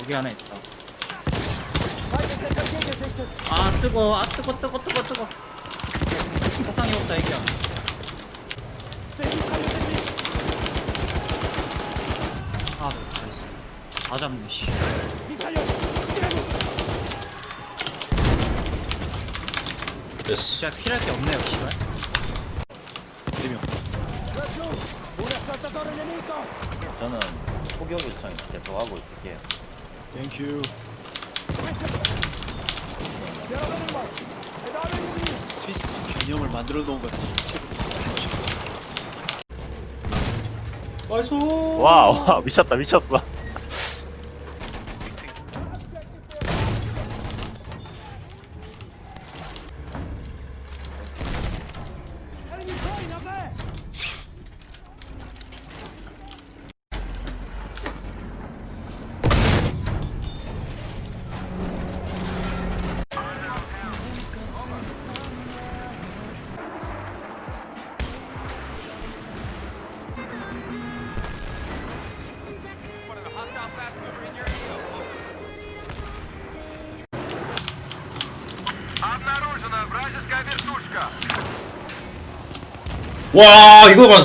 여기 하나 있다. 아 뜨거, 아 뜨거, 뜨거, 뜨거, 뜨거. 포상이 없다 이겨. 아. 다 잡네 씨. 됐어. 진짜 필요할 게 없네요, 씨발. 저는 포격 요청 계속 하고 있을게요. Edilmeyiz. 스위스 균형을 만들어 놓은 거지. 나이스. 와, 와 미쳤다 미쳤어. 와 이거만